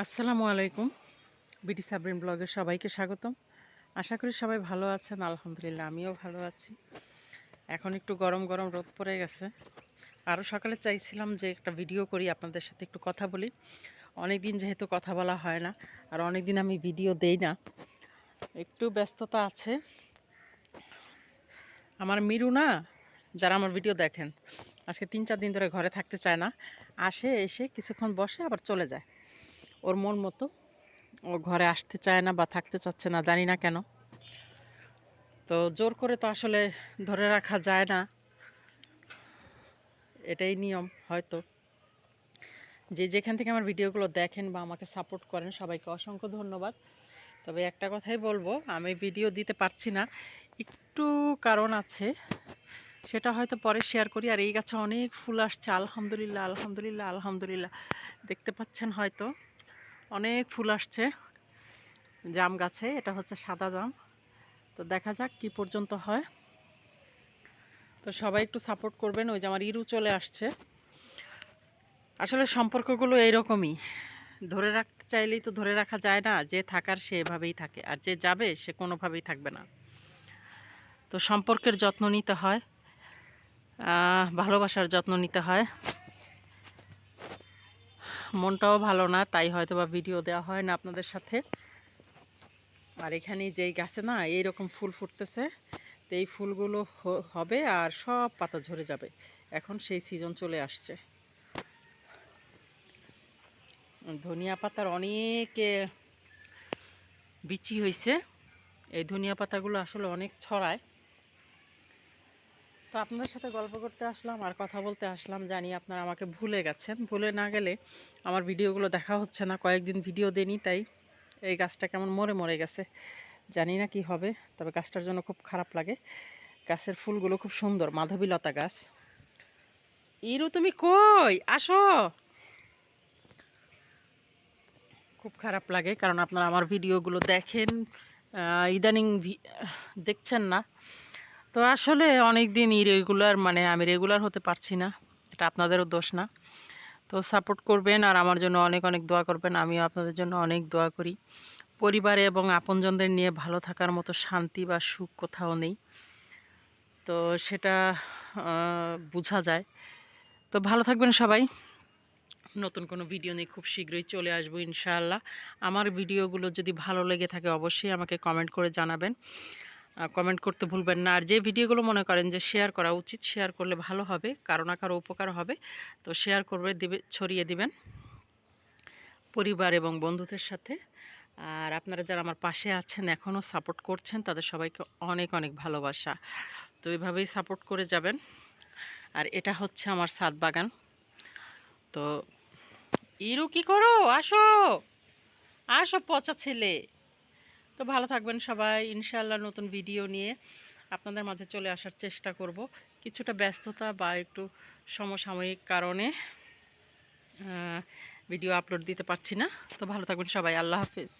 আসসালামু আলাইকুম। বিটি সাবরিন ব্লগে সবাইকে স্বাগতম। আশা করি সবাই ভালো আছেন, আলহামদুলিল্লাহ আমিও ভালো আছি। এখন একটু গরম গরম রোদ পড়ে গেছে। আরও সকালে চাইছিলাম যে একটা ভিডিও করি, আপনাদের সাথে একটু কথা বলি। অনেক দিন যেহেতু কথা বলা হয় না, আর অনেক দিন আমি ভিডিও দেই না। একটু ব্যস্ততা আছে। আমার মিরু না, যারা আমার ভিডিও দেখেন, আজকে তিন চার দিন ধরে ঘরে থাকতে চায় না। আসে, এসে কিছুক্ষণ বসে আবার চলে যায়। ওর মন মতো। ও ঘরে আসতে চায় না বা থাকতে চাচ্ছে না, জানি না কেন। তো জোর করে তো আসলে ধরে রাখা যায় না। এটাই নিয়ম হয়তো। যে যেখান থেকে আমার ভিডিওগুলো দেখেন বা আমাকে সাপোর্ট করেন, সবাইকে অসংখ্য ধন্যবাদ। তবে একটা কথাই বলব, আমি ভিডিও দিতে পারছি না। একটু কারণ আছে, সেটা হয়তো পরে শেয়ার করি। আর এই গাছে অনেক ফুল আসছে, আলহামদুলিল্লাহ আলহামদুলিল্লাহ আলহামদুলিল্লাহ। দেখতে পাচ্ছেন হয়তো। অনেক ফুল আসছে জাম গাছে, এটা হচ্ছে সাদা জাম। তো দেখা যাক কি পর্যন্ত হয়। তো সবাই একটু সাপোর্ট করবেন, ওই যে আমার ইরু চলে আসছে। আসলে সম্পর্কগুলো এইরকমই, ধরে রাখতে চাইলেই তো ধরে রাখা যায় না, যে থাকার সে এভাবেই থাকে, আর যে যাবে সে কোনোভাবেই থাকবে না। তো সম্পর্কের যত্ন নিতে হয় ভালোবাসার যত্ন নিতে হয়। মনটাও ভালো না, তাই হয়তো বা ভিডিও দেওয়া হয় না আপনাদের সাথে। আর এখানে যেই গাছে না এই রকম ফুল ফুটতেছে, তো এই ফুলগুলো হবে আর সব পাতা ঝরে যাবে। এখন সেই সিজন চলে আসছে। ধনিয়া পাতার অনেক বিচি হয়েছে এই ধনিয়া পাতাগুলো আসলে অনেক ছড়ায়। তো আপনাদের সাথে গল্প করতে আসলাম আর কথা বলতে আসলাম। জানি আপনারা আমাকে ভুলে গেছেন। ভুলে না গেলে আমার ভিডিওগুলো দেখা হচ্ছে না। কয়েকদিন ভিডিও দেনি তাই এই গাছটা কেমন মরে মরে গেছে। জানি না কি হবে, তবে গাছটার জন্য খুব খারাপ লাগে। গাছের ফুলগুলো খুব সুন্দর, মাধবীলতা গাছ। ইরু, তুমি কই? আসো। খুব খারাপ লাগে, কারণ আপনারা আমার ভিডিওগুলো দেখেন। ইদানিং দেখছেন না। তো আসলে অনেক দিন ইরেগুলার মানে আমি রেগুলার হতে পারছি না। এটা আপনাদেরও দোষ না। তো সাপোর্ট করবেন আর আমার জন্য অনেক অনেক দোয়া করবেন। আমিও আপনাদের জন্য অনেক দোয়া করি। পরিবারে এবং আপনজনদের নিয়ে ভালো থাকার মতো শান্তি বা সুখ কোথাও নেই। তো সেটা বোঝা যায়। তো ভালো থাকবেন সবাই। নতুন কোনো ভিডিও নিয়ে খুব শীঘ্রই চলে আসব ইনশাআল্লাহ। আমার ভিডিওগুলো যদি ভালো লেগে থাকে অবশ্যই আমাকে কমেন্ট করে জানাবেন। কমেন্ট করতে ভুলবেন না। আর যে ভিডিওগুলো মনে করেন যে শেয়ার করা উচিত শেয়ার করলে ভালো হবে কারও না কারও উপকার হবে। তো শেয়ার করবে, দিবে, ছড়িয়ে দিবেন পরিবার এবং বন্ধুদের সাথে। আর আপনারা যারা আমার পাশে আছেন এখনও সাপোর্ট করছেন, তাদের সবাইকে অনেক অনেক ভালোবাসা। তো এইভাবেই সাপোর্ট করে যাবেন। আর এটা হচ্ছে আমার সাত বাগান। তো ইরু কি করো? আসো! আসো পচা ছেলে! তো ভালো থাকবেন সবাই। ইনশাল্লাহ নতুন ভিডিও নিয়ে আপনাদের মাঝে চলে আসার চেষ্টা করব। কিছুটা ব্যস্ততা বা একটু সমসাময়িক কারণে ভিডিও আপলোড দিতে পারছি না। তো ভালো থাকবেন সবাই। আল্লাহ হাফিজ।